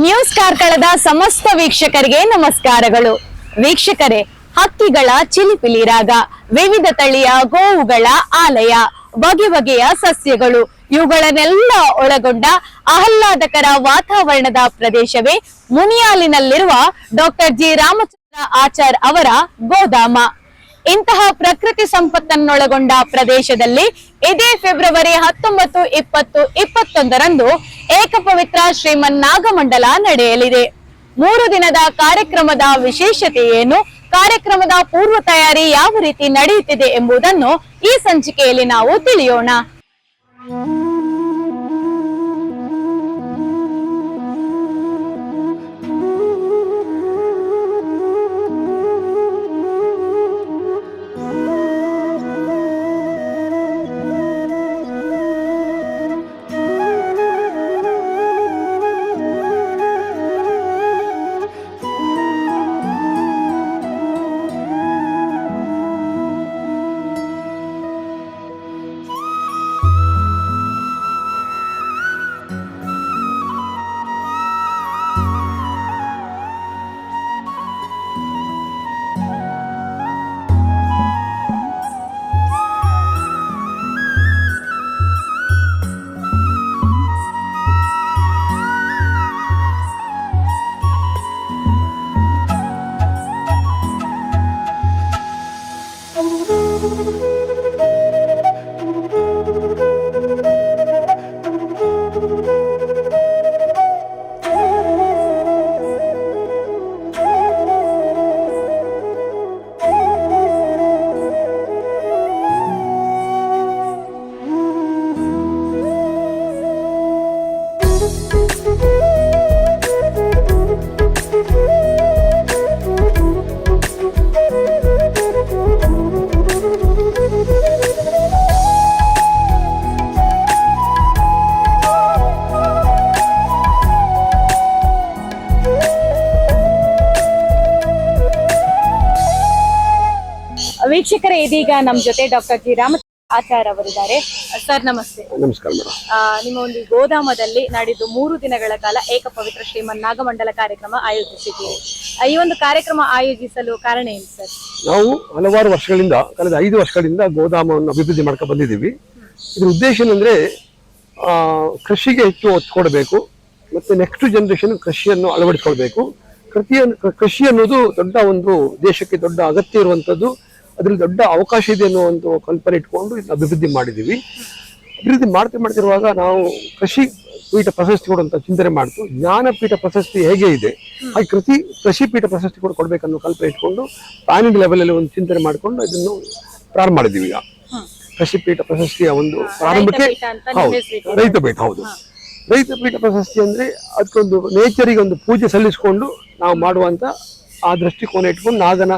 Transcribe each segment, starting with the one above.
News ಕಾರ್ಕಳದ ಸಮಸ್ತ ವೀಕ್ಷಕರಿಗೆ ನಮಸ್ಕಾರಗಳು. ವೀಕ್ಷಕರೇ, ಹಕ್ಕಿಗಳ ಚಿಲಿಪಿಲಿ ರಾಗ, ವಿವಿಧ ತಳಿಯ ಗೋವುಗಳ ಆಲಯ, ಬಗೆ ಬಗೆಯ ಸಸ್ಯಗಳು, ಇವುಗಳನ್ನೆಲ್ಲ ಒಳಗೊಂಡ ಆಹ್ಲಾದಕರ ವಾತಾವರಣದ ಪ್ರದೇಶವೇ ಮುನಿಯಾಲಿನಲ್ಲಿರುವ ಡಾಕ್ಟರ್ ಜಿ. ರಾಮಚಂದ್ರ ಆಚಾರ್ ಅವರ ಗೋದಾಮ. ಇಂತಹ ಪ್ರಕೃತಿ ಸಂಪತ್ತನ್ನೊಳಗೊಂಡ ಪ್ರದೇಶದಲ್ಲಿ ಇದೇ ಫೆಬ್ರವರಿ ಹತ್ತೊಂಬತ್ತು, ಇಪ್ಪತ್ತು, ಇಪ್ಪತ್ತೊಂದರಂದು ಏಕಪವಿತ್ರ ಶ್ರೀಮನ್ ನಾಗಮಂಡಲ ನಡೆಯಲಿದೆ. ಮೂರು ದಿನದ ಕಾರ್ಯಕ್ರಮದ ವಿಶೇಷತೆ ಏನು? ಕಾರ್ಯಕ್ರಮದ ಪೂರ್ವ ತಯಾರಿ ಯಾವ ರೀತಿ ನಡೆಯುತ್ತಿದೆ ಎಂಬುದನ್ನು ಈ ಸಂಚಿಕೆಯಲ್ಲಿ ನಾವು ತಿಳಿಯೋಣ. ವೀಕ್ಷಕರೇ ಇದೀಗ ನಮ್ಮ ಜೊತೆ ಡಾಕ್ಟರ್ ಜಿ. ರಾಮ ಆಚಾರ್ ಅವರಿದ್ದಾರೆ. ಸರ್ ನಮಸ್ತೆ. ನಮಸ್ಕಾರ ಮೇಡಮ್. ಆ, ನಿಮ್ಮ ಒಂದು ಗೋದಾಮದಲ್ಲಿ ನಾಡಿದ್ದು ಮೂರು ದಿನಗಳ ಕಾಲ ಏಕ ಪವಿತ್ರ ಶ್ರೀಮನ್ ನಾಗಮಂಡಲ ಕಾರ್ಯಕ್ರಮ ಆಯೋಜಿಸಿದ್ದೀರಿ. ಆ, ಈ ಒಂದು ಕಾರ್ಯಕ್ರಮ ಆಯೋಜಿಸಲು ಕಾರಣ ಏನು ಸರ್? ನಾವು ಹಲವಾರು ವರ್ಷಗಳಿಂದ ಕಳೆದ ಐದು ವರ್ಷಗಳಿಂದ ಗೋದಾಮವನ್ನು ಅಭಿವೃದ್ಧಿ ಮಾಡ್ಕೊಂಡು ಬಂದಿದ್ದೀವಿ. ಇದ್ರ ಉದ್ದೇಶ ಏನಂದ್ರೆ ಆ, ಕೃಷಿಗೆ ಹೆಚ್ಚು ಒತ್ತು ಕೊಡಬೇಕು ಮತ್ತೆ ನೆಕ್ಸ್ಟ್ ಜನರೇಷನ್ ಕೃಷಿಯನ್ನು ಅಳವಡಿಸ್ಕೊಳ್ಬೇಕು. ಕೃತಿಯನ್ನು ಕೃಷಿ ಅನ್ನೋದು ದೊಡ್ಡ ಒಂದು ದೇಶಕ್ಕೆ ದೊಡ್ಡ ಅಗತ್ಯ ಇರುವಂಥದ್ದು. ಅದ್ರಲ್ಲಿ ದೊಡ್ಡ ಅವಕಾಶ ಇದೆ ಅನ್ನೋ ಒಂದು ಕಲ್ಪನೆ ಇಟ್ಕೊಂಡು ಇದನ್ನ ಅಭಿವೃದ್ಧಿ ಮಾಡಿದ್ದೀವಿ ಅಭಿವೃದ್ಧಿ ಮಾಡ್ತಾ ಮಾಡ್ತಿರುವಾಗ ನಾವು ಕೃಷಿ ಪೀಠ ಪ್ರಶಸ್ತಿ ಕೊಡುವಂತ ಚಿಂತನೆ ಮಾಡ್ತು ಜ್ಞಾನಪೀಠ ಪ್ರಶಸ್ತಿ ಹೇಗೆ ಇದೆ? ಹಾಗೆ ಕೃಷಿ ಕೃಷಿ ಪೀಠ ಪ್ರಶಸ್ತಿ ಕೂಡ ಕೊಡ್ಬೇಕನ್ನೋ ಕಲ್ಪನೆ ಇಟ್ಕೊಂಡು ಪ್ಲಾನಿಂಗ್ ಲೆವೆಲಲ್ಲಿ ಒಂದು ಚಿಂತನೆ ಮಾಡ್ಕೊಂಡು ಇದನ್ನು ಪ್ರಾರಂಭ ಮಾಡಿದ್ದೀವಿ ಈಗ. ಕೃಷಿ ಪೀಠ ಪ್ರಶಸ್ತಿಯ ಒಂದು ಪ್ರಾರಂಭಕ್ಕೆ ಹೌದು. ರೈತ ಪೀಠ ಹೌದು. ರೈತ ಪೀಠ ಪ್ರಶಸ್ತಿ ಅಂದ್ರೆ ಅದಕ್ಕೊಂದು ನೇಚರಿಗೆ ಒಂದು ಪೂಜೆ ಸಲ್ಲಿಸಿಕೊಂಡು ನಾವು ಮಾಡುವಂತ ಆ ದೃಷ್ಟಿಕೋನ ಇಟ್ಕೊಂಡು ನಾಗನ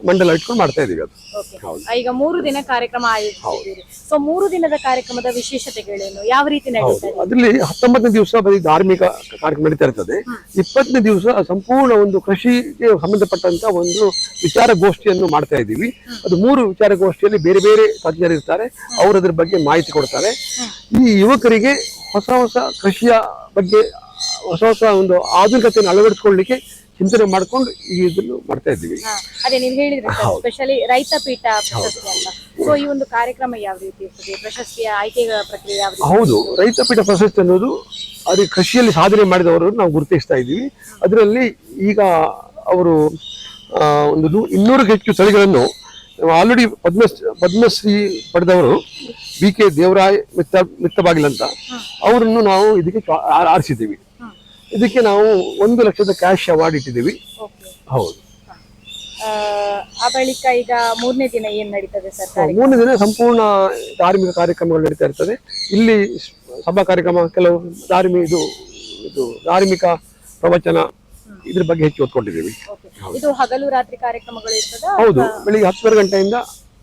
ಮಂಡಲ ಇಟ್ಕೊಂಡು ಮಾಡ್ತಾ ಇದೀವಿ ಅದು. ಹೌದು. ಈಗ ಮೂರು ದಿನ ಕಾರ್ಯಕ್ರಮ ಆಯೋಜಿಸಿದ್ದೀರಿ. ಸೊ ಮೂರು ದಿನದ ಕಾರ್ಯಕ್ರಮದ ವಿಶೇಷತೆಗಳೇನು? ಯಾವ ರೀತಿ ಹೌದು. ಅದರಲ್ಲಿ ಹತ್ತೊಂಬತ್ತನೇ ದಿವಸ ಬರೀ ಧಾರ್ಮಿಕ ಕಾರ್ಯಕ್ರಮ ನಡೀತಾ ಇರ್ತದೆ. ಇಪ್ಪತ್ತನೇ ದಿವಸ ಸಂಪೂರ್ಣ ಒಂದು ಕೃಷಿಗೆ ಸಂಬಂಧಪಟ್ಟಂತ ಒಂದು ವಿಚಾರಗೋಷ್ಠಿಯನ್ನು ಮಾಡ್ತಾ ಇದ್ದೀವಿ. ಅದು ಮೂರು ವಿಚಾರಗೋಷ್ಠಿಯಲ್ಲಿ ಬೇರೆ ಬೇರೆ ತಜ್ಞರು ಇರ್ತಾರೆ. ಅವರು ಅದ್ರ ಬಗ್ಗೆ ಮಾಹಿತಿ ಕೊಡ್ತಾರೆ. ಈ ಯುವಕರಿಗೆ ಹೊಸ ಹೊಸ ಕೃಷಿಯ ಬಗ್ಗೆ ಹೊಸ ಹೊಸ ಒಂದು ಆಧುನಿಕತೆಯನ್ನು ಅಳವಡಿಸ್ಕೊಳ್ಳಿಕ್ಕೆ ಚಿಂತನೆ ಮಾಡ್ಕೊಂಡು ಈ ಇದನ್ನು ಮಾಡ್ತಾ ಇದ್ದೀವಿ. ಹಾ, ಅದೇ ನೀವು ಹೇಳಿದ್ರೆ ಸರ್ ಸ್ಪೆಷಲಿ ರೈತ ಪೀಠ ಪ್ರಶಸ್ತಿ ಅಂತ ಸೊ ಈ ಒಂದು ಕಾರ್ಯಕ್ರಮ ಯಾವ ರೀತಿ ಇರ್ತದೆ? ಪ್ರಶಸ್ತಿಯ ಆಯ್ಕೆ ಪ್ರಕ್ರಿಯೆ ಯಾವ ರೀತಿ ಹೌದು. ರೈತಪೀಠ ಪ್ರಶಸ್ತಿ ಅನ್ನೋದು ಅದೇ ಕೃಷಿಯಲ್ಲಿ ಸಾಧನೆ ಮಾಡಿದವರು ನಾವು ಗುರುತಿಸ್ತಾ ಇದ್ದೀವಿ. ಅದರಲ್ಲಿ ಈಗ ಅವರು ಆ, ಒಂದು ನೂ- ಇನ್ನೂರಕ್ಕೆ ಹೆಚ್ಚು ತಳಿಗಳನ್ನು ಆಲ್ರೆಡಿ ಪದ್ಮ ಪದ್ಮಶ್ರೀ ಪಡೆದವರು ಬಿ ಕೆ ದೇವರಾಯ್ ಮಿತ್ತ ಮಿತ್ತಬಾಗಿಲ್ ಅಂತ. ಅವರನ್ನು ನಾವು ಇದಕ್ಕೆ ಆ- ಆರಿಸಿದ್ದೀವಿ. ಇದಕ್ಕೆ ನಾವು ಒಂದು ಲಕ್ಷದ ಕ್ಯಾಶ್ ಅವಾರ್ಡ್ ಇಟ್ಟಿದ್ದೀವಿ. ಹೌದು. ಆ, ಬಳಿಕ ಈಗ ಮೂರನೇ ದಿನ ಏನ್ ನಡೀತದೆ ಸರ್? ಮೂರನೇ ದಿನ ಸಂಪೂರ್ಣ ಧಾರ್ಮಿಕ ಕಾರ್ಯಕ್ರಮಗಳು ನಡೀತಾ ಇರ್ತದೆ. ಇಲ್ಲಿ ಸಭಾ ಕಾರ್ಯಕ್ರಮ ಕೆಲವು ಧಾರ್ಮಿಕ ಇದು ಇದು ಧಾರ್ಮಿಕ ಪ್ರವಚನ ಇದ್ರ ಬಗ್ಗೆ ಹೆಚ್ಚು ಒತ್ಕೊಂಡಿದ್ದೀವಿ ಇದು ಹಗಲು ರಾತ್ರಿ ಕಾರ್ಯಕ್ರಮಗಳು ಇರ್ತದ? ಹೌದು. ಬೆಳಿಗ್ಗೆ ಹತ್ತುವರೆ ಗಂಟೆಯಿಂದ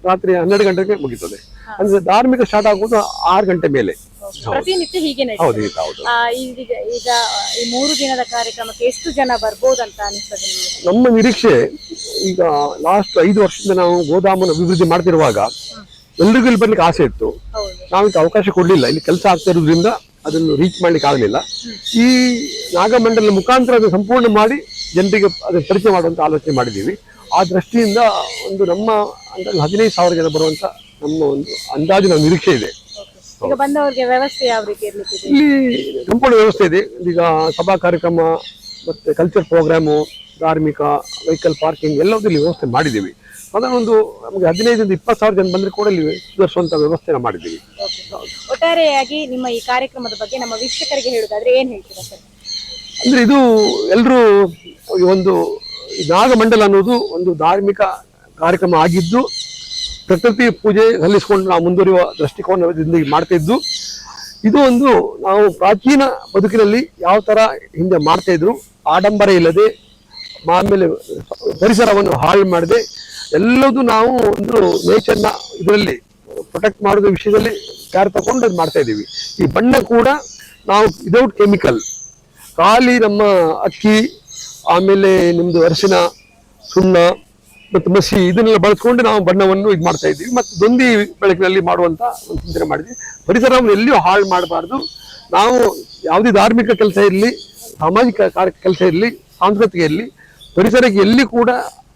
ರಾತ್ರಿ ಹನ್ನೆರಡು ಗಂಟೆಗೆ ಮುಗೀತದೆ. ಅಂದ್ರೆ ಧಾರ್ಮಿಕ ಸ್ಟಾರ್ಟ್ ಆಗುವುದು ಆರು ಗಂಟೆ ಮೇಲೆ. ಪ್ರತಿನಿತ್ಯ ಹೀಗೆ ನಡೀತದೆ ಈಗ ಆ, ಈಗ ಈಗ ಈ ಮೂರು ದಿನದ ಕಾರ್ಯಕ್ರಮಕ್ಕೆ ಎಷ್ಟು ಜನ ಬರ್ಬೋದಂತ ಅನಿಸ್ತದೆ ನಿಮಗೆ? ನಮ್ಮ ನಿರೀಕ್ಷೆ ಈಗ ಲಾಸ್ಟ್ ಐದು ವರ್ಷದಿಂದ ನಾವು ಗೋದಾಮನ್ನು ಅಭಿವೃದ್ಧಿ ಮಾಡ್ತಿರುವಾಗ ಎಲ್ರಿಗೂ ಇಲ್ಲಿ ಬರ್ಲಿಕ್ಕೆ ಆಸೆ ಇತ್ತು. ಹೌದು. ನಾವು ಇದಕ್ಕೆ ಅವಕಾಶ ಕೊಡಲಿಲ್ಲ. ಇಲ್ಲಿ ಕೆಲಸ ಆಗ್ತಾ ಇರೋದ್ರಿಂದ ಅದನ್ನು ರೀಚ್ ಮಾಡ್ಲಿಕ್ಕೆ ಆಗಲಿಲ್ಲ. ಈ ನಾಗಮಂಡಲ ಮುಖಾಂತರ ಅದು ಸಂಪೂರ್ಣ ಮಾಡಿ ಜನರಿಗೆ ಅದನ್ನು ಪರಿಚಯ ಮಾಡುವಂತ ಆಲೋಚನೆ ಮಾಡಿದ್ದೀವಿ. ಆ ದೃಷ್ಟಿಯಿಂದ ಒಂದು ನಮ್ಮ ಅಂದ್ರೆ ಹದಿನೈದು ಸಾವಿರ ಜನ ಬರುವಂತ ನಮ್ಮ ಒಂದು ಅಂದಾಜು ನಮ್ಮ ನಿರೀಕ್ಷೆ ಇದೆ. ಈಗ ಬಂದವರಿಗೆ ವ್ಯವಸ್ಥೆ ಯಾವ ರೀತಿ ಇಲ್ಲಿ ಸಂಪೂರ್ಣ ವ್ಯವಸ್ಥೆ ಇದೆ. ಈಗ ಸಭಾ ಕಾರ್ಯಕ್ರಮ ಮತ್ತೆ ಕಲ್ಚರ್ ಪ್ರೋಗ್ರಾಮು ಧಾರ್ಮಿಕ ವೆಹಿಕಲ್ ಪಾರ್ಕಿಂಗ್ ಎಲ್ಲದೂ ಇಲ್ಲಿ ವ್ಯವಸ್ಥೆ ಮಾಡಿದ್ದೀವಿ. ಅದನ್ನೊಂದು ನಮಗೆ ಹದಿನೈದರಿಂದ ಇಪ್ಪತ್ತು ಸಾವಿರ ಜನ ಬಂದರೆ ಕೂಡ ಇಲ್ಲಿ ಸುಧಾರಿಸುವಂಥ ವ್ಯವಸ್ಥೆನ ಮಾಡಿದ್ದೀವಿ. ಒಟ್ಟಾರೆಯಾಗಿ ನಿಮ್ಮ ಈ ಕಾರ್ಯಕ್ರಮದ ಬಗ್ಗೆ ನಮ್ಮ ವೀಕ್ಷಕರಿಗೆ ಹೇಳುದಾದ್ರೆ ಏನ್ ಹೇಳ್ತೀರಾ ಸರ್? ಅಂದ್ರೆ ಇದು ಎಲ್ಲರೂ ಒಂದು ಈ ನಾಗಮಂಡಲ ಅನ್ನೋದು ಒಂದು ಧಾರ್ಮಿಕ ಕಾರ್ಯಕ್ರಮ ಆಗಿದ್ದು ಪ್ರಕೃತಿ ಪೂಜೆ ಸಲ್ಲಿಸಿಕೊಂಡು ನಾವು ಮುಂದುವರಿಯುವ ದೃಷ್ಟಿಕೋನದಿಂದ ಮಾಡ್ತಾ ಇದ್ದು, ಇದು ಒಂದು ನಾವು ಪ್ರಾಚೀನ ಬದುಕಿನಲ್ಲಿ ಯಾವ ತರ ಹಿಂದೆ ಮಾಡ್ತಾ ಇದ್ರು, ಆಡಂಬರ ಇಲ್ಲದೆ ಆಮೇಲೆ ಪರಿಸರವನ್ನು ಹಾಳು ಮಾಡದೆ, ಎಲ್ಲದೂ ನಾವು ಒಂದು ನೇಚರ್ನ ಇದರಲ್ಲಿ ಪ್ರೊಟೆಕ್ಟ್ ಮಾಡೋದ್ರ ವಿಷಯದಲ್ಲಿ ಕ್ಯಾರ್ ತಗೊಂಡು ಅದು ಮಾಡ್ತಾ ಇದ್ದೀವಿ. ಈ ಬಣ್ಣ ಕೂಡ ನಾವು ವಿದೌಟ್ ಕೆಮಿಕಲ್ ಖಾಲಿ ನಮ್ಮ ಅಕ್ಕಿ, ಆಮೇಲೆ ನಿಮ್ಮದು ಅರಿಶಿನ, ಸುಣ್ಣ ಮತ್ತು ಮಸಿ ಇದನ್ನೆಲ್ಲ ಬಳಸ್ಕೊಂಡು ನಾವು ಬಣ್ಣವನ್ನು ಇದು ಮಾಡ್ತಾ ಇದ್ದೀವಿ. ಮತ್ತು ದೊಂದಿ ಬೆಳಕಿನಲ್ಲಿ ಮಾಡುವಂತ ಒಂದು ಚಿಂತನೆ ಮಾಡಿದ್ವಿ. ಪರಿಸರವನ್ನು ಎಲ್ಲಿಯೂ ಹಾಳು ಮಾಡಬಾರ್ದು. ನಾವು ಯಾವುದೇ ಧಾರ್ಮಿಕ ಕೆಲಸ ಇರಲಿ, ಸಾಮಾಜಿಕ ಕಾರ್ಯ ಕೆಲಸ ಇರಲಿ, ಸಾಂಸ್ಕೃತಿಕ ಇರಲಿ, ಪರಿಸರಕ್ಕೆ ಎಲ್ಲಿ ಕೂಡ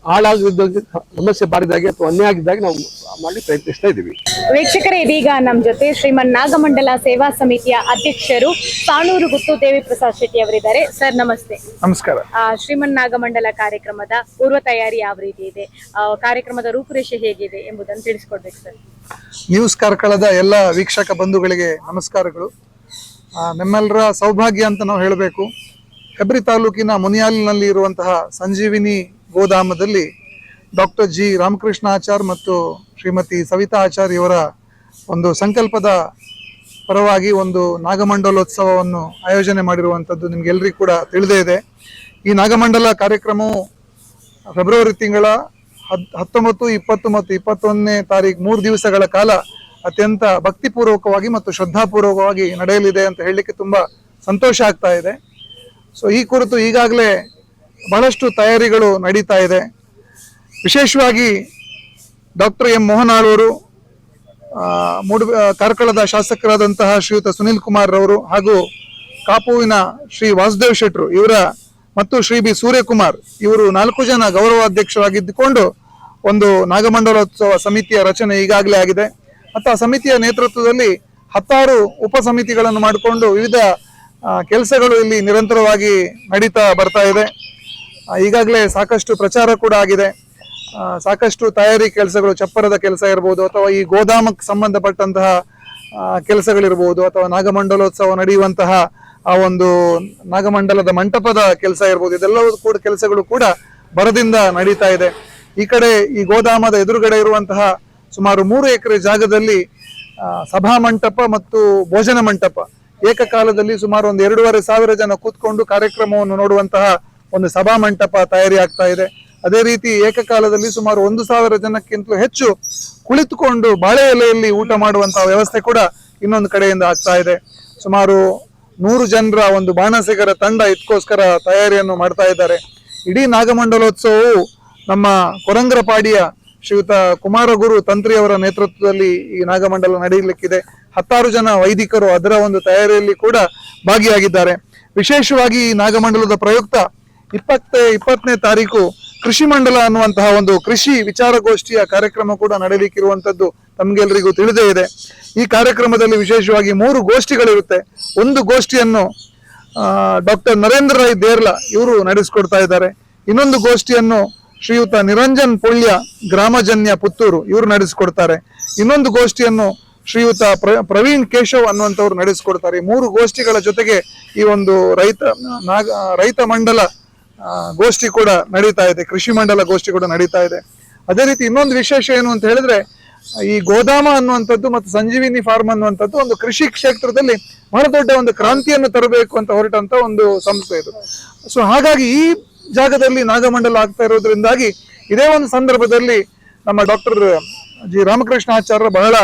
ಹಾಳಾಗಿದ್ದಾಗ ಸಮಸ್ಯೆ ಬಾರಿದಾಗೆ ಅಥವಾ ಅನ್ಯಾಯ ಆಗಿದ್ದಾಗ ನಾವು ಮಾಡಿ ಪ್ರಯತ್ನಿಸ್ತಾ ಇದ್ದೀವಿ. ವೀಕ್ಷಕರೇ ಇದೀಗ ನಮ್ಮ ಜೊತೆ ಶ್ರೀಮನ್ ನಾಗಮಂಡಲ ಸೇವಾ ಸಮಿತಿಯ ಅಧ್ಯಕ್ಷರು ಸಾಣೂರು ಗುತ್ತು ದೇವಿ ಪ್ರಸಾದ್ ಶೆಟ್ಟಿ ಅವರಿದ್ದಾರೆ. ಸರ್ ನಮಸ್ತೆ. ನಮಸ್ಕಾರ. ಆ, ಶ್ರೀಮನ್ ನಾಗಮಂಡಲ ಕಾರ್ಯಕ್ರಮದ ಪೂರ್ವ ತಯಾರಿ ಯಾವ ರೀತಿ ಇದೆ? ಕಾರ್ಯಕ್ರಮದ ರೂಪುರೇಷೆ ಹೇಗಿದೆ ಎಂಬುದನ್ನು ತಿಳಿಸ್ಕೊಡ್ಬೇಕು ಸರ್. ನ್ಯೂಸ್ ಕಾರ್ಕಳದ ಎಲ್ಲ ವೀಕ್ಷಕ ಬಂಧುಗಳಿಗೆ ನಮಸ್ಕಾರಗಳು. ನಮ್ಮೆಲ್ಲರ ಸೌಭಾಗ್ಯ ಅಂತ ನಾವು ಹೇಳಬೇಕು. ಹೆಬ್ರಿ ತಾಲೂಕಿನ ಮುನಿಯಾಲಿನಲ್ಲಿ ಇರುವಂತಹ ಸಂಜೀವಿನಿ ಗೋಧಾಮದಲ್ಲಿ ಡಾಕ್ಟರ್ ಜಿ ರಾಮಕೃಷ್ಣ ಆಚಾರ್ ಮತ್ತು ಶ್ರೀಮತಿ ಸವಿತಾ ಆಚಾರ್ ಇವರ ಒಂದು ಸಂಕಲ್ಪದ ಪರವಾಗಿ ಒಂದು ನಾಗಮಂಡಲೋತ್ಸವವನ್ನು ಆಯೋಜನೆ ಮಾಡಿರುವಂಥದ್ದು ನಿಮಗೆಲ್ಲರಿಗೂ ಕೂಡ ತಿಳಿದೇ ಇದೆ. ಈ ನಾಗಮಂಡಲ ಕಾರ್ಯಕ್ರಮವು ಫೆಬ್ರವರಿ ತಿಂಗಳ ಹತ್ ಹತ್ತೊಂಬತ್ತು, ಇಪ್ಪತ್ತು ಮತ್ತು ಇಪ್ಪತ್ತೊಂದನೇ ತಾರೀಕು ಮೂರು ದಿವಸಗಳ ಕಾಲ ಅತ್ಯಂತ ಭಕ್ತಿಪೂರ್ವಕವಾಗಿ ಮತ್ತು ಶ್ರದ್ಧಾಪೂರ್ವಕವಾಗಿ ನಡೆಯಲಿದೆ ಅಂತ ಹೇಳಲಿಕ್ಕೆ ತುಂಬ ಸಂತೋಷ ಆಗ್ತಾ ಇದೆ. ಸೊ ಈ ಕುರಿತು ಈಗಾಗಲೇ ಬಹಳಷ್ಟು ತಯಾರಿಗಳು ನಡೀತಾ ಇದೆ. ವಿಶೇಷವಾಗಿ ಡಾಕ್ಟರ್ ಎಂ ಮೋಹನ್ ಆಳ್ವರು ಆ, ಮೂಡು ಕಾರ್ಕಳದ ಶಾಸಕರಾದಂತಹ ಶ್ರೀಯುತ ಸುನಿಲ್ ಕುಮಾರ್ ರವರು ಹಾಗೂ ಕಾಪುವಿನ ಶ್ರೀ ವಾಸುದೇವ್ ಶೆಟ್ರು ಇವರ ಮತ್ತು ಶ್ರೀ ಬಿ ಸೂರ್ಯಕುಮಾರ್ ಇವರು ನಾಲ್ಕು ಜನ ಗೌರವಾಧ್ಯಕ್ಷರಾಗಿದ್ದುಕೊಂಡು ಒಂದು ನಾಗಮಂಡಲೋತ್ಸವ ಸಮಿತಿಯ ರಚನೆ ಈಗಾಗಲೇ ಆಗಿದೆ. ಮತ್ತು ಆ ಸಮಿತಿಯ ನೇತೃತ್ವದಲ್ಲಿ ಹತ್ತಾರು ಉಪ ಸಮಿತಿಗಳನ್ನು ಮಾಡಿಕೊಂಡು ವಿವಿಧ ಕೆಲಸಗಳು ಇಲ್ಲಿ ನಿರಂತರವಾಗಿ ನಡೀತಾ ಬರ್ತಾ ಇದೆ. ಈಗಾಗಲೇ ಸಾಕಷ್ಟು ಪ್ರಚಾರ ಕೂಡ ಆಗಿದೆ. ಸಾಕಷ್ಟು ತಯಾರಿ ಕೆಲಸಗಳು, ಚಪ್ಪರದ ಕೆಲಸ ಇರ್ಬೋದು, ಅಥವಾ ಈ ಗೋದಾಮಕ್ಕೆ ಸಂಬಂಧಪಟ್ಟಂತಹ ಕೆಲಸಗಳಿರ್ಬೋದು, ಅಥವಾ ನಾಗಮಂಡಲೋತ್ಸವ ನಡೆಯುವಂತಹ ಆ ಒಂದು ನಾಗಮಂಡಲದ ಮಂಟಪದ ಕೆಲಸ ಇರ್ಬೋದು, ಇದೆಲ್ಲವೂ ಕೂಡ ಕೆಲಸಗಳು ಕೂಡ ಬರದಿಂದ ನಡೀತಾ ಇದೆ. ಈ ಕಡೆ ಈ ಗೋದಾಮದ ಎದುರುಗಡೆ ಇರುವಂತಹ ಸುಮಾರು ಮೂರು ಎಕರೆ ಜಾಗದಲ್ಲಿ ಸಭಾ ಮಂಟಪ ಮತ್ತು ಭೋಜನ ಮಂಟಪ. ಏಕಕಾಲದಲ್ಲಿ ಸುಮಾರು ಒಂದು ಎರಡೂವರೆ ಸಾವಿರ ಜನ ಕೂತ್ಕೊಂಡು ಕಾರ್ಯಕ್ರಮವನ್ನು ನೋಡುವಂತಹ ಒಂದು ಸಭಾ ಮಂಟಪ ತಯಾರಿ ಆಗ್ತಾ ಇದೆ. ಅದೇ ರೀತಿ ಏಕಕಾಲದಲ್ಲಿ ಸುಮಾರು ಒಂದು ಸಾವಿರ ಜನಕ್ಕಿಂತಲೂ ಹೆಚ್ಚು ಕುಳಿತುಕೊಂಡು ಬಾಳೆ ಎಲೆಯಲ್ಲಿ ಊಟ ಮಾಡುವಂತಹ ವ್ಯವಸ್ಥೆ ಕೂಡ ಇನ್ನೊಂದು ಕಡೆಯಿಂದ ಆಗ್ತಾ ಇದೆ. ಸುಮಾರು ನೂರು ಜನರ ಒಂದು ಬಾಣಸಿಗರ ತಂಡ ಇದಕ್ಕೋಸ್ಕರ ತಯಾರಿಯನ್ನು ಮಾಡ್ತಾ ಇದ್ದಾರೆ. ಇಡೀ ನಾಗಮಂಡಲೋತ್ಸವವು ನಮ್ಮ ಕೊರಂಗರಪಾಡಿಯ ಶ್ರೀಯುತ ಕುಮಾರಗುರು ತಂತ್ರಿಯವರ ನೇತೃತ್ವದಲ್ಲಿ ಈ ನಾಗಮಂಡಲ ನಡೆಯಲಿಕ್ಕಿದೆ. ಹತ್ತಾರು ಜನ ವೈದಿಕರು ಅದರ ಒಂದು ತಯಾರಿಯಲ್ಲಿ ಕೂಡ ಭಾಗಿಯಾಗಿದ್ದಾರೆ. ವಿಶೇಷವಾಗಿ ಈ ನಾಗಮಂಡಲದ ಪ್ರಯುಕ್ತ ಇಪ್ಪತ್ತ, ಇಪ್ಪತ್ತನೇ ತಾರೀಕು ಕೃಷಿ ಮಂಡಲ ಅನ್ನುವಂತಹ ಒಂದು ಕೃಷಿ ವಿಚಾರಗೋಷ್ಠಿಯ ಕಾರ್ಯಕ್ರಮ ಕೂಡ ನಡೆಯಲಿಕ್ಕಿರುವಂತದ್ದು ತಮಗೆಲ್ಲರಿಗೂ ತಿಳಿದೇ ಇದೆ. ಈ ಕಾರ್ಯಕ್ರಮದಲ್ಲಿ ವಿಶೇಷವಾಗಿ ಮೂರು ಗೋಷ್ಠಿಗಳಿರುತ್ತೆ. ಒಂದು ಗೋಷ್ಠಿಯನ್ನು ಡಾಕ್ಟರ್ ನರೇಂದ್ರ ರೈ ದೇರ್ಲಾ ಇವರು ನಡೆಸಿಕೊಡ್ತಾ ಇದ್ದಾರೆ. ಇನ್ನೊಂದು ಗೋಷ್ಠಿಯನ್ನು ಶ್ರೀಯುತ ನಿರಂಜನ್ ಪುಳ್ಯ ಗ್ರಾಮಜನ್ಯ ಪುತ್ತೂರು ಇವರು ನಡೆಸಿಕೊಡ್ತಾರೆ. ಇನ್ನೊಂದು ಗೋಷ್ಠಿಯನ್ನು ಶ್ರೀಯುತ ಪ್ರ- ಪ್ರವೀಣ್ ಕೇಶವ್ ಅನ್ನುವಂಥವ್ರು ನಡೆಸಿಕೊಡ್ತಾರೆ. ಮೂರು ಗೋಷ್ಠಿಗಳ ಜೊತೆಗೆ ಈ ಒಂದು ರೈತ, ನಾಗ, ರೈತ ಮಂಡಲ ಗೋಷ್ಠಿ ಕೂಡ ನಡೀತಾ ಇದೆ, ಕೃಷಿ ಮಂಡಲ ಗೋಷ್ಠಿ ಕೂಡ ನಡೀತಾ ಇದೆ. ಅದೇ ರೀತಿ ಇನ್ನೊಂದು ವಿಶೇಷ ಏನು ಅಂತ ಹೇಳಿದ್ರೆ, ಈ ಗೋದಾಮ ಅನ್ನುವಂಥದ್ದು ಮತ್ತು ಸಂಜೀವಿನಿ ಫಾರ್ಮ್ ಅನ್ನುವಂಥದ್ದು ಒಂದು ಕೃಷಿ ಕ್ಷೇತ್ರದಲ್ಲಿ ಬಹಳ ದೊಡ್ಡ ಒಂದು ಕ್ರಾಂತಿಯನ್ನು ತರಬೇಕು ಅಂತ ಹೊರಟಂತ ಒಂದು ಸಂಸ್ಥೆ ಇದು. ಸೊ ಹಾಗಾಗಿ ಈ ಜಾಗದಲ್ಲಿ ನಾಗಮಂಡಲ ಆಗ್ತಾ ಇರೋದ್ರಿಂದಾಗಿ ಇದೇ ಒಂದು ಸಂದರ್ಭದಲ್ಲಿ ನಮ್ಮ ಡಾಕ್ಟರ್ ಜಿ ರಾಮಕೃಷ್ಣ ಆಚಾರ್ಯ ಬಹಳ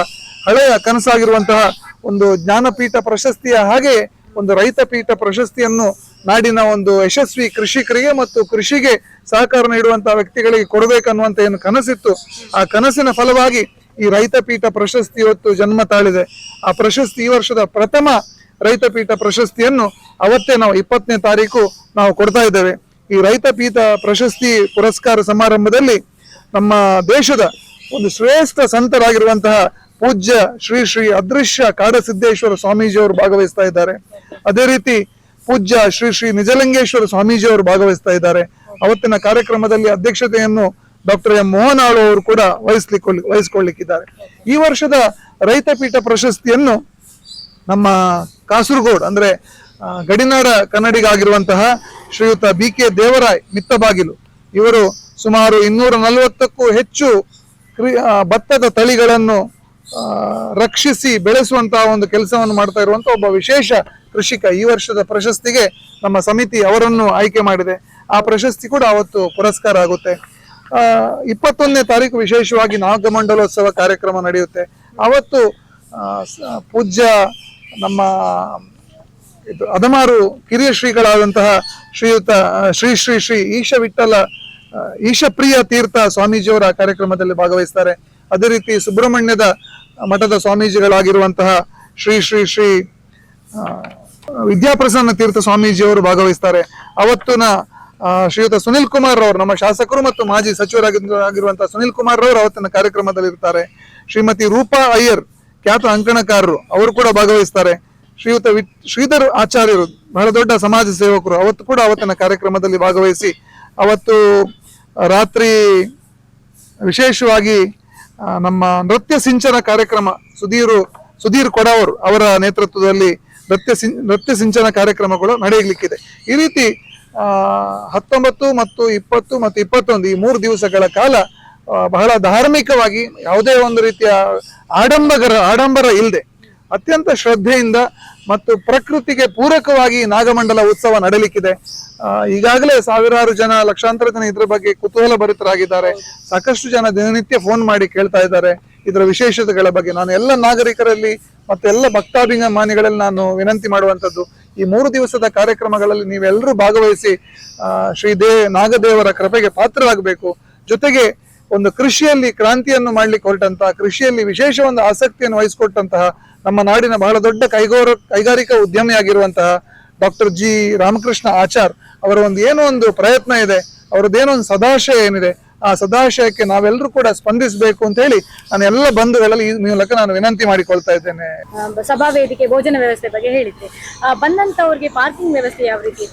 ಹಳೆಯ ಕನಸಾಗಿರುವಂತಹ ಒಂದು ಜ್ಞಾನಪೀಠ ಪ್ರಶಸ್ತಿಯ ಹಾಗೆ ಒಂದು ರೈತ ಪೀಠ ಪ್ರಶಸ್ತಿಯನ್ನು ನಾಡಿನ ಒಂದು ಯಶಸ್ವಿ ಕೃಷಿಕರಿಗೆ ಮತ್ತು ಕೃಷಿಗೆ ಸಹಕಾರ ನೀಡುವಂತಹ ವ್ಯಕ್ತಿಗಳಿಗೆ ಕೊಡಬೇಕನ್ನುವಂತ ಏನು ಕನಸಿತ್ತು, ಆ ಕನಸಿನ ಫಲವಾಗಿ ಈ ರೈತ ಪೀಠ ಪ್ರಶಸ್ತಿ ಇವತ್ತು ಜನ್ಮ ತಾಳಿದೆ. ಆ ಪ್ರಶಸ್ತಿ ಈ ವರ್ಷದ ಪ್ರಥಮ ರೈತಪೀಠ ಪ್ರಶಸ್ತಿಯನ್ನು ಅವತ್ತೇ ನಾವು ಇಪ್ಪತ್ತನೇ ತಾರೀಕು ನಾವು ಕೊಡ್ತಾ ಇದ್ದೇವೆ. ಈ ರೈತಪೀಠ ಪ್ರಶಸ್ತಿ ಪುರಸ್ಕಾರ ಸಮಾರಂಭದಲ್ಲಿ ನಮ್ಮ ದೇಶದ ಒಂದು ಶ್ರೇಷ್ಠ ಸಂತರಾಗಿರುವಂತಹ ಪೂಜ್ಯ ಶ್ರೀ ಶ್ರೀ ಅದೃಶ್ಯ ಕಾಡಸಿದ್ದೇಶ್ವರ ಸ್ವಾಮೀಜಿಯವರು ಭಾಗವಹಿಸ್ತಾ ಇದ್ದಾರೆ. ಅದೇ ರೀತಿ ಪೂಜ್ಯ ಶ್ರೀ ಶ್ರೀ ನಿಜಲಿಂಗೇಶ್ವರ ಸ್ವಾಮೀಜಿಯವರು ಭಾಗವಹಿಸ್ತಾ ಇದ್ದಾರೆ. ಅವತ್ತಿನ ಕಾರ್ಯಕ್ರಮದಲ್ಲಿ ಅಧ್ಯಕ್ಷತೆಯನ್ನು ಡಾಕ್ಟರ್ ಎಂ ಮೋಹನ್ ಆಳು ಅವರು ಕೂಡ ವಹಿಸ್ಲಿಕ್ಕೆ ವಹಿಸ್ಕೊಳ್ಳಿಕ್ಕಿದ್ದಾರೆ ಈ ವರ್ಷದ ರೈತಪೀಠ ಪ್ರಶಸ್ತಿಯನ್ನು ನಮ್ಮ ಕಾಸರಗೋಡ್ ಅಂದ್ರೆ ಗಡಿನಾಡ ಕನ್ನಡಿಗಾಗಿರುವಂತಹ ಶ್ರೀಯುತ ಬಿ ಕೆ ದೇವರಾಯ್ ಮಿತ್ತಬಾಗಿಲು. ಇವರು ಸುಮಾರು ಇನ್ನೂರ ನಲವತ್ತಕ್ಕೂ ಹೆಚ್ಚು ಭತ್ತದ ತಳಿಗಳನ್ನು ರಕ್ಷಿಸಿ ಬೆಳೆಸುವಂತಹ ಒಂದು ಕೆಲಸವನ್ನು ಮಾಡ್ತಾ ಇರುವಂತ ಒಬ್ಬ ವಿಶೇಷ ಕೃಷಿಕ ಈ ವರ್ಷದ ಪ್ರಶಸ್ತಿಗೆ ನಮ್ಮ ಸಮಿತಿ ಅವರನ್ನು ಆಯ್ಕೆ ಮಾಡಿದೆ. ಆ ಪ್ರಶಸ್ತಿ ಕೂಡ ಅವತ್ತು ಪುರಸ್ಕಾರ ಆಗುತ್ತೆ. ಇಪ್ಪತ್ತೊಂದನೇ ತಾರೀಕು ವಿಶೇಷವಾಗಿ ನಾಗಮಂಡಲೋತ್ಸವ ಕಾರ್ಯಕ್ರಮ ನಡೆಯುತ್ತೆ. ಅವತ್ತು ಪೂಜ್ಯ ನಮ್ಮ ಇದು ಅದಮಾರು ಕಿರಿಯ ಶ್ರೀಗಳಾದಂತಹ ಶ್ರೀಯುತ ಶ್ರೀ ಶ್ರೀ ಶ್ರೀ ಈಶ ವಿಠಲ ಈಶಪ್ರಿಯ ತೀರ್ಥ ಸ್ವಾಮೀಜಿಯವರ ಕಾರ್ಯಕ್ರಮದಲ್ಲಿ ಭಾಗವಹಿಸ್ತಾರೆ. ಅದೇ ರೀತಿ ಸುಬ್ರಹ್ಮಣ್ಯದ ಮಠದ ಸ್ವಾಮೀಜಿಗಳಾಗಿರುವಂತಹ ಶ್ರೀ ಶ್ರೀ ಶ್ರೀ ವಿದ್ಯಾಪ್ರಸನ್ನ ತೀರ್ಥ ಸ್ವಾಮೀಜಿಯವರು ಭಾಗವಹಿಸ್ತಾರೆ. ಅವತ್ತಿನ ಶ್ರೀಯುತ ಸುನಿಲ್ ಕುಮಾರ್ ಅವರು ನಮ್ಮ ಶಾಸಕರು ಮತ್ತು ಮಾಜಿ ಸಚಿವರಾಗಿರುವಂತಹ ಸುನಿಲ್ ಕುಮಾರ್ ಅವರು ಅವತ್ತಿನ ಕಾರ್ಯಕ್ರಮದಲ್ಲಿ ಇರ್ತಾರೆ ಶ್ರೀಮತಿ ರೂಪಾ ಅಯ್ಯರ್, ಖ್ಯಾತ ಅಂಕಣಕಾರರು, ಅವರು ಕೂಡ ಭಾಗವಹಿಸ್ತಾರೆ. ಶ್ರೀಯುತ ವಿ ಶ್ರೀಧರ್ ಆಚಾರ್ಯರು, ಬಹಳ ದೊಡ್ಡ ಸಮಾಜ ಸೇವಕರು, ಅವತ್ತು ಕೂಡ ಅವತ್ತಿನ ಕಾರ್ಯಕ್ರಮದಲ್ಲಿ ಭಾಗವಹಿಸಿ, ಅವತ್ತು ರಾತ್ರಿ ವಿಶೇಷವಾಗಿ ನಮ್ಮ ನೃತ್ಯ ಸಿಂಚನ ಕಾರ್ಯಕ್ರಮ ಸುಧೀರು, ಸುಧೀರ್ ಕೊಡವರು ಅವರ ನೇತೃತ್ವದಲ್ಲಿ ನೃತ್ಯ ಸಿಂ, ನೃತ್ಯ ಸಿಂಚನ ಕಾರ್ಯಕ್ರಮಗಳು ನಡೆಯಲಿಕ್ಕಿದೆ. ಈ ರೀತಿ ಹತ್ತೊಂಬತ್ತು ಮತ್ತು ಇಪ್ಪತ್ತು ಮತ್ತು ಇಪ್ಪತ್ತೊಂದು ಈ ಮೂರು ದಿವಸಗಳ ಕಾಲ ಬಹಳ ಧಾರ್ಮಿಕವಾಗಿ ಯಾವುದೇ ಒಂದು ರೀತಿಯ ಆಡಂಬರ ಆಡಂಬರ ಇಲ್ಲದೆ ಅತ್ಯಂತ ಶ್ರದ್ಧೆಯಿಂದ ಮತ್ತು ಪ್ರಕೃತಿಗೆ ಪೂರಕವಾಗಿ ನಾಗಮಂಡಲ ಉತ್ಸವ ನಡೀಲಿಕ್ಕಿದೆ. ಆ, ಈಗಾಗಲೇ ಸಾವಿರಾರು ಜನ ಲಕ್ಷಾಂತರ ಜನ ಇದ್ರ ಬಗ್ಗೆ ಕುತೂಹಲ ಭರಿತರಾಗಿದ್ದಾರೆ ಸಾಕಷ್ಟು ಜನ ದಿನನಿತ್ಯ ಫೋನ್ ಮಾಡಿ ಕೇಳ್ತಾ ಇದ್ದಾರೆ. ಇದರ ವಿಶೇಷತೆಗಳ ಬಗ್ಗೆ ನಾನು ಎಲ್ಲ ನಾಗರಿಕರಲ್ಲಿ ಮತ್ತೆ ಎಲ್ಲ ಭಕ್ತಾಭಿಮಾನಿಗಳಲ್ಲಿ ನಾನು ವಿನಂತಿ ಮಾಡುವಂಥದ್ದು. ಈ ಮೂರು ದಿವಸದ ಕಾರ್ಯಕ್ರಮಗಳಲ್ಲಿ ನೀವೆಲ್ಲರೂ ಭಾಗವಹಿಸಿ ಶ್ರೀ ದೇ ನಾಗದೇವರ ಕೃಪೆಗೆ ಪಾತ್ರರಾಗಬೇಕು. ಜೊತೆಗೆ ಒಂದು ಕೃಷಿಯಲ್ಲಿ ಕ್ರಾಂತಿಯನ್ನು ಮಾಡ್ಲಿಕ್ಕೆ ಹೊರಟಂತಹ ಕೃಷಿಯಲ್ಲಿ ವಿಶೇಷ ಒಂದು ಆಸಕ್ತಿಯನ್ನು ವಹಿಸಿಕೊಟ್ಟಂತಹ ನಮ್ಮ ನಾಡಿನ ಬಹಳ ದೊಡ್ಡ ಕೈಗೋರ ಕೈಗಾರಿಕಾ ಉದ್ಯಮಿಯಾಗಿರುವಂತಹ ಡಾಕ್ಟರ್ ಜಿ ರಾಮಕೃಷ್ಣ ಆಚಾರ್ ಅವರ ಒಂದು ಏನೋ ಒಂದು ಪ್ರಯತ್ನ ಇದೆ ಅವರದ್ದೇನೋ ಒಂದು ಸದಾಶಯ ಏನಿದೆ ಆ ಸದಾಶಯಕ್ಕೆ ನಾವೆಲ್ಲರೂ ಕೂಡ ಸ್ಪಂದಿಸಬೇಕು ಅಂತ ಹೇಳಿ ನಾನು ಎಲ್ಲ ಬಂಧುಗಳಲ್ಲಿ ಈ ಮೂಲಕ ನಾನು ವಿನಂತಿ ಮಾಡಿಕೊಳ್ತಾ ಇದ್ದೇನೆ. ಸಭಾ ವೇದಿಕೆ ಭೋಜನ ವ್ಯವಸ್ಥೆ ಬಗ್ಗೆ ಹೇಳಿದ್ದೆ ಬಂದಂತವ್ರಿಗೆ ಪಾರ್ಕಿಂಗ್ ವ್ಯವಸ್ಥೆ ಯಾವ ರೀತಿ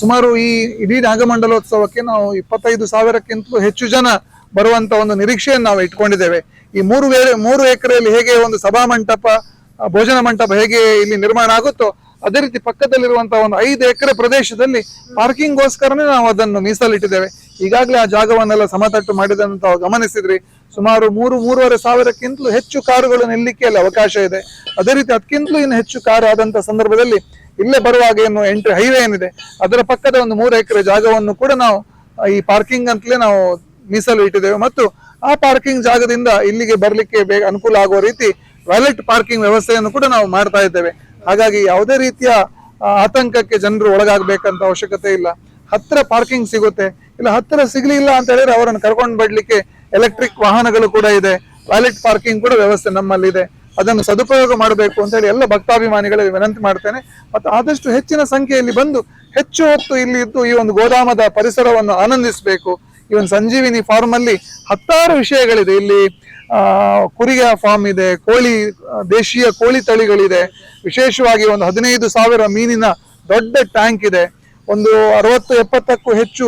ಸುಮಾರು ಈ ಇಡೀ ನಾಗಮಂಡಲೋತ್ಸವಕ್ಕೆ ನಾವು ಇಪ್ಪತ್ತೈದು ಸಾವಿರಕ್ಕಿಂತಲೂ ಹೆಚ್ಚು ಜನ ಬರುವಂತ ಒಂದು ನಿರೀಕ್ಷೆಯನ್ನು ನಾವು ಇಟ್ಕೊಂಡಿದ್ದೇವೆ. ಈ ಮೂರು ಮೂರು ಎಕರೆಯಲ್ಲಿ ಹೇಗೆ ಒಂದು ಸಭಾ ಮಂಟಪ ಭೋಜನ ಮಂಟಪ ಹೇಗೆ ಇಲ್ಲಿ ನಿರ್ಮಾಣ ಆಗುತ್ತೋ ಅದೇ ರೀತಿ ಪಕ್ಕದಲ್ಲಿರುವಂತಹ ಒಂದು ಐದು ಎಕರೆ ಪ್ರದೇಶದಲ್ಲಿ ಪಾರ್ಕಿಂಗ್ಗೋಸ್ಕರನೇ ನಾವು ಅದನ್ನು ಮೀಸಲಿಟ್ಟಿದ್ದೇವೆ. ಈಗಾಗಲೇ ಆ ಜಾಗವನ್ನೆಲ್ಲ ಸಮತಟ್ಟು ಮಾಡಿದಂತ ತಾವು ಗಮನಿಸಿದ್ರಿ. ಸುಮಾರು ಮೂರು, ಮೂರುವರೆ ಸಾವಿರಕ್ಕಿಂತಲೂ ಹೆಚ್ಚು ಕಾರುಗಳು ನಿಲ್ಲಿಕ್ಕೆ ಅಲ್ಲಿ ಅವಕಾಶ ಇದೆ. ಅದೇ ರೀತಿ ಅದಕ್ಕಿಂತಲೂ ಇನ್ನು ಹೆಚ್ಚು ಕಾರು ಆದಂತಹ ಸಂದರ್ಭದಲ್ಲಿ ಇಲ್ಲೇ ಬರುವಾಗ ಏನು ಎಂಟ್ರಿ ಹೈವೇ ಏನಿದೆ, ಅದರ ಪಕ್ಕದ ಒಂದು ಮೂರು ಎಕರೆ ಜಾಗವನ್ನು ಕೂಡ ನಾವು ಈ ಪಾರ್ಕಿಂಗ್ ಅಂತಲೇ ನಾವು ಮೀಸಲು ಇಟ್ಟಿದ್ದೇವೆ. ಮತ್ತು ಆ ಪಾರ್ಕಿಂಗ್ ಜಾಗದಿಂದ ಇಲ್ಲಿಗೆ ಬರಲಿಕ್ಕೆ ಬೇಗ ಅನುಕೂಲ ಆಗುವ ರೀತಿ ವ್ಯಾಲೆಟ್ ಪಾರ್ಕಿಂಗ್ ವ್ಯವಸ್ಥೆಯನ್ನು ಕೂಡ ನಾವು ಮಾಡ್ತಾ ಇದ್ದೇವೆ. ಹಾಗಾಗಿ ಯಾವುದೇ ರೀತಿಯ ಆತಂಕಕ್ಕೆ ಜನರು ಒಳಗಾಗಬೇಕಂತ ಅವಶ್ಯಕತೆ ಇಲ್ಲ. ಹತ್ತಿರ ಪಾರ್ಕಿಂಗ್ ಸಿಗುತ್ತೆ. ಇಲ್ಲ, ಹತ್ತಿರ ಸಿಗಲಿಲ್ಲ ಅಂತ ಹೇಳಿದ್ರೆ ಅವರನ್ನು ಕರ್ಕೊಂಡು ಬರಲಿಕ್ಕೆ ಎಲೆಕ್ಟ್ರಿಕ್ ವಾಹನಗಳು ಕೂಡ ಇದೆ. ವ್ಯಾಲೆಟ್ ಪಾರ್ಕಿಂಗ್ ಕೂಡ ವ್ಯವಸ್ಥೆ ನಮ್ಮಲ್ಲಿದೆ. ಅದನ್ನು ಸದುಪಯೋಗ ಮಾಡಬೇಕು ಅಂತ ಹೇಳಿ ಎಲ್ಲ ಭಕ್ತಾಭಿಮಾನಿಗಳಿಗೆ ವಿನಂತಿ ಮಾಡ್ತೇನೆ. ಮತ್ತು ಆದಷ್ಟು ಹೆಚ್ಚಿನ ಸಂಖ್ಯೆಯಲ್ಲಿ ಬಂದು ಹೆಚ್ಚು ಹೊತ್ತು ಇಲ್ಲಿ ಇದ್ದು ಈ ಒಂದು ಗೋದಾಮದ ಪರಿಸರವನ್ನು ಆನಂದಿಸಬೇಕು. ಈ ಒಂದು ಸಂಜೀವಿನಿ ಫಾರ್ಮ್ ಅಲ್ಲಿ ಹತ್ತಾರು ವಿಷಯಗಳಿದೆ. ಇಲ್ಲಿ ಕುರಿಯ ಫಾರ್ಮ್ ಇದೆ, ಕೋಳಿ ದೇಶೀಯ ಕೋಳಿ ತಳಿಗಳಿದೆ. ವಿಶೇಷವಾಗಿ ಒಂದು ಹದಿನೈದು ಸಾವಿರ ಮೀನಿನ ದೊಡ್ಡ ಟ್ಯಾಂಕ್ ಇದೆ. ಒಂದು ಅರವತ್ತು ಎಪ್ಪತ್ತಕ್ಕೂ ಹೆಚ್ಚು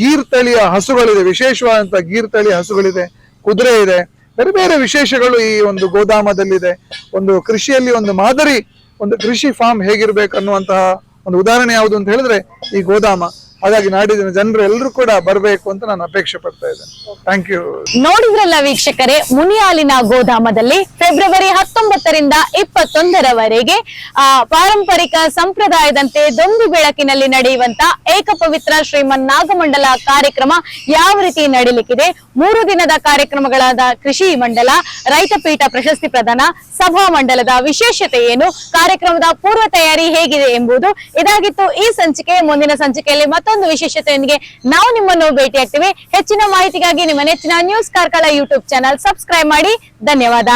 ಗೀರ್ ತಳಿಯ ಹಸುಗಳಿದೆ. ವಿಶೇಷವಾದಂಥ ಗೀರ್ ತಳಿಯ ಹಸುಗಳಿದೆ. ಕುದುರೆ ಇದೆ. ಬೇರೆ ಬೇರೆ ವಿಶೇಷಗಳು ಈ ಒಂದು ಗೋದಾಮದಲ್ಲಿದೆ. ಒಂದು ಕೃಷಿಯಲ್ಲಿ ಒಂದು ಮಾದರಿ, ಒಂದು ಕೃಷಿ ಫಾರ್ಮ್ ಹೇಗಿರಬೇಕು ಅನ್ನುವಂತಹ ಒಂದು ಉದಾಹರಣೆ ಯಾವುದು ಅಂತ ಹೇಳಿದ್ರೆ ಈ ಗೋದಾಮ. ಹಾಗಾಗಿ ನಾಡಿನ ಜನರು ಎಲ್ಲರೂ ಕೂಡ ಬರಬೇಕು ಅಂತ ನಾನು ಅಪೇಕ್ಷೆ ಪಡ್ತಾ ಇದ್ದೇನೆ. ಥ್ಯಾಂಕ್ ಯು ನೋಡಿದ್ರಲ್ಲ ವೀಕ್ಷಕರೇ, ಮುನಿಯಾಲಿನ ಗೋಧಾಮದಲ್ಲಿ ಫೆಬ್ರವರಿ ಹತ್ತೊಂಬತ್ತರಿಂದ ಇಪ್ಪತ್ತೊಂದರವರೆಗೆ, ಆ, ಪಾರಂಪರಿಕ ಸಂಪ್ರದಾಯದಂತೆ ದೊಂದು ಬೆಳಕಿನಲ್ಲಿ ನಡೆಯುವಂತ ಏಕಪವಿತ್ರ ಶ್ರೀಮನ್ ನಾಗಮಂಡಲ ಕಾರ್ಯಕ್ರಮ ಯಾವ ರೀತಿ ನಡೀಲಿಕ್ಕಿದೆ? ಮೂರು ದಿನದ ಕಾರ್ಯಕ್ರಮಗಳಾದ ಕೃಷಿ ಮಂಡಲ ರೈತಪೀಠ ಪ್ರಶಸ್ತಿ ಪ್ರದಾನ, ಸಭಾ ಮಂಡಲದ ವಿಶೇಷತೆ ಏನು, ಕಾರ್ಯಕ್ರಮದ ಪೂರ್ವ ತಯಾರಿ ಹೇಗಿದೆ ಎಂಬುದು ಇದಾಗಿತ್ತು ಈ ಸಂಚಿಕೆ. ಮುಂದಿನ ಸಂಚಿಕೆಯಲ್ಲಿ ಮತ್ತೊಂದು ವಿಶೇಷತೆಯೊಂದಿಗೆ ನಾವು ನಿಮ್ಮನ್ನು ಭೇಟಿಯಾಗ್ತೀವಿ ಹೆಚ್ಚಿನ ಮಾಹಿತಿಗಾಗಿ ನಿಮ್ಮ ನೆಚ್ಚಿನ news Karkala YouTube channel subscribe ಮಾಡಿ. ಧನ್ಯವಾದ.